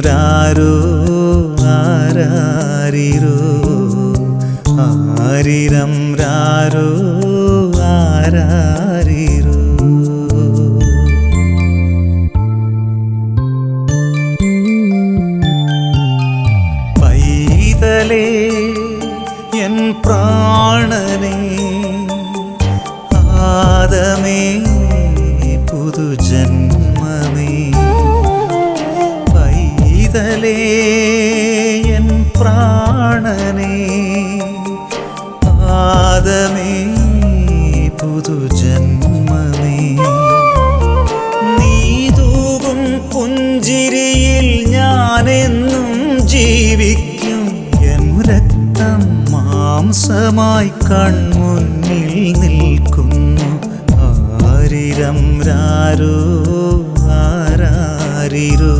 രാരോ ആരാരിരോ? ആരിരം രാരോ ആരാരിരോ? പൈതലേ പ്രാണനേ ആദമേ പുതുജന്മമേ. നീ തൂകും പുഞ്ചിരിയിൽ ഞാനെന്നും ജീവിക്കും. എൻ രക്തം മാംസമായി കൺമുന്നിൽ നിൽക്കുന്നു. ആരിരം രാരോ ആരാരിരോ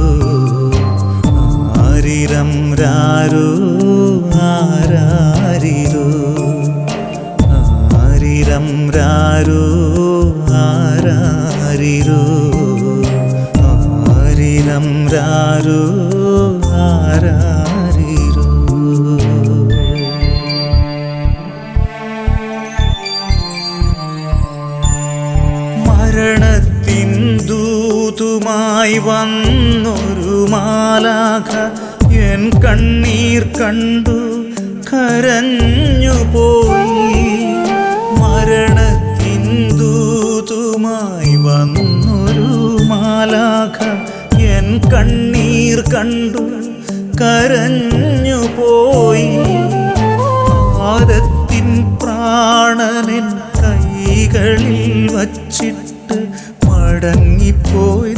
ആരിരം രാരോ. രാരോ ആരാരിരോ ആരിരം രാരോ ആരാരിരോ. മരണത്തിൻ ദൂതുമായി വന്നൊരു മാലാഖ എൻ കണ്ണീർ കണ്ടു. കരഞ്ഞു പോയി മരണത്തിൻ ദൂതുമായി വന്നൊരു മാലാഖ എൻ കണ്ണീർ കണ്ടു കരഞ്ഞുപോയി. ആദത്തിൻ പ്രാണനൻ കൈകളിൽ വച്ചിട്ട് മടങ്ങിപ്പോയി.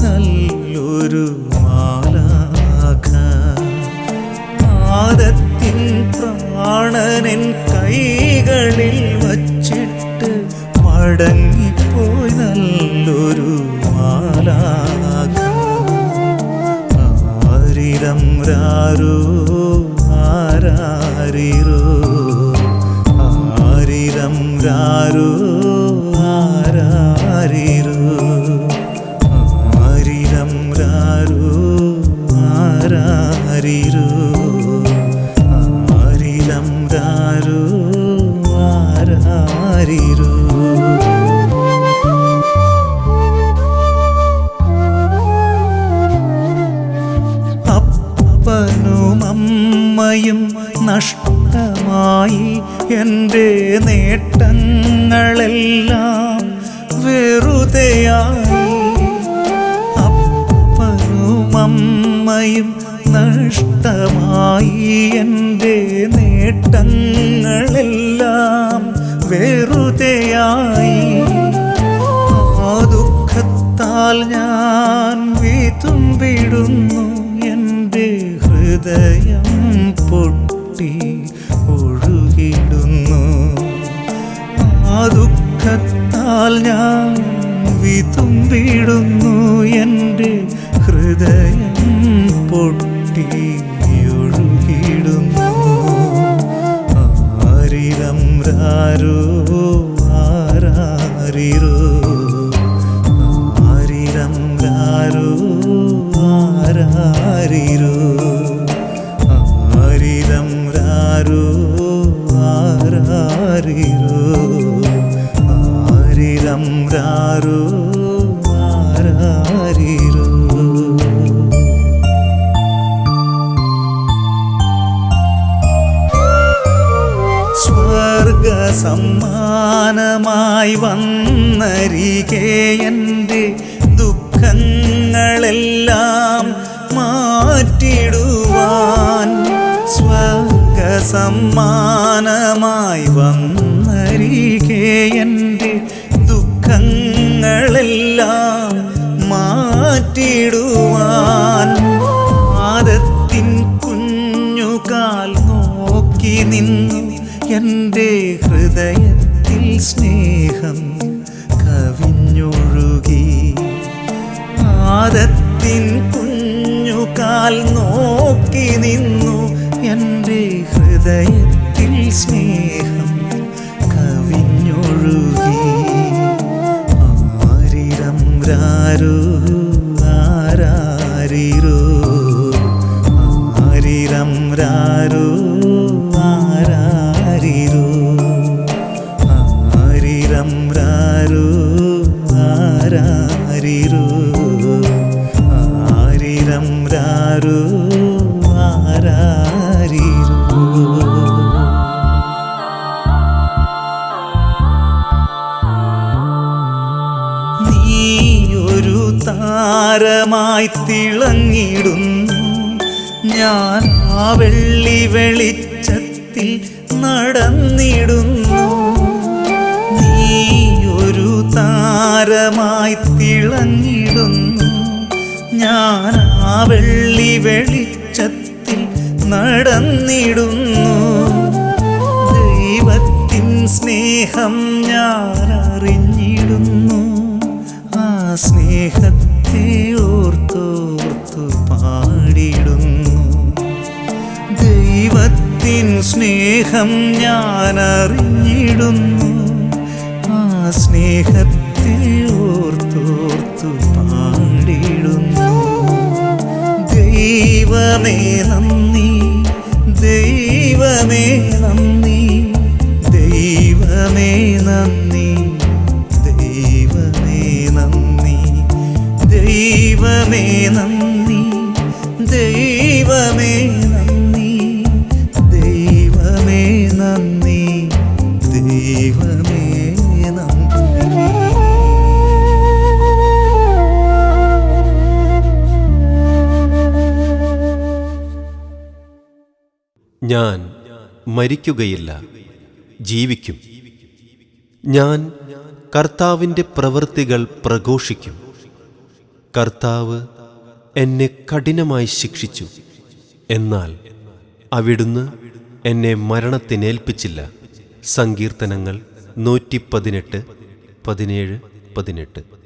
നേട്ടങ്ങളെല്ലാം വെറുതെയായി. അപ്പനും അമ്മയും നഷ്ടമായി. എന്റെ നേട്ടങ്ങളെല്ലാം വെറുതെയായി. ആ ദുഃഖത്താൽ ഞാൻ വീതും വിതുമ്പിടുന്നു എന്റെ ഹൃദയം പൊട്ടി. ദുഃഖത്താൽ ഞാൻ വിതുമ്പിടുന്നു. എന്റെ ഹൃദയം പൊട്ടിയൊഴുകിടുന്നു. ആരിലം രാരോ ആരാരിരോ ആരിരം ಮಾರಾರಿರು സ്വർഗ സമ്മാനമായി വന്നരികെ എന്റെ ദുഃഖങ്ങളെല്ലാം മാറ്റിടുവാൻ സ്വർഗ സമ്മാനമായി വന്നരികെ എന്റെ ദുഃഖങ്ങളെല്ലാം മാറ്റിടുവാൻ ആദത്തിൻ കുഞ്ഞുകാൽ നോക്കി നിന്നു. എന്റെ ഹൃദയത്തിൽ സ്നേഹം കവിഞ്ഞൊഴുകി. ആദത്തിൻ കുഞ്ഞുകാൽ നോക്കി നിന്നു. എന്റെ ഹൃദയത്തിൽ ಯಾರು ಆರಾರಿರು ಆರಿರಂರಾರು ಆರಾರಿರು ಆರಿರಂರಾರು ಆರಾರಿರು ಆರಿರಂರಾರು താരമായി തിളങ്ങിടുന്നു ഞാൻ ആ വെള്ളി വെളിച്ചത്തിൽ നടന്നിടുന്നു. നീ ഒരു താരമായി തിളങ്ങിടുന്നു ഞാൻ ആ വെള്ളി വെളിച്ചത്തിൽ നടന്നിടുന്നു. ദൈവത്തിൻ സ്നേഹം ഞാൻ അറിഞ്ഞിടുന്നു. ആ ഓർത്തോർത്തു ദൈവത്തിൻ സ്നേഹം ഞാൻ അറിഞ്ഞിടുന്നു ആ സ്നേഹത്തെ ഓർത്തോർത്തു പാടിടുന്നു ദൈവമേ നന്ദി ദൈവമേ നന്ദി ദൈവമേ നന്ദി. ദൈവമേ നന്ദി ദൈവമേ നന്ദി ദൈവമേ നന്ദി ദൈവമേ ഞാൻ മരിക്കുകയില്ല ജീവിക്കും. ഞാൻ കർത്താവിന്റെ പ്രവൃത്തികൾ പ്രഘോഷിക്കും. കർത്താവ് എന്നെ കഠിനമായി ശിക്ഷിച്ചു. എന്നാൽ അവിടുന്ന് എന്നെ മരണത്തിനേൽപ്പിച്ചില്ല സങ്കീർത്തനങ്ങൾ നൂറ്റി പതിനെട്ട് പതിനേഴ് പതിനെട്ട്.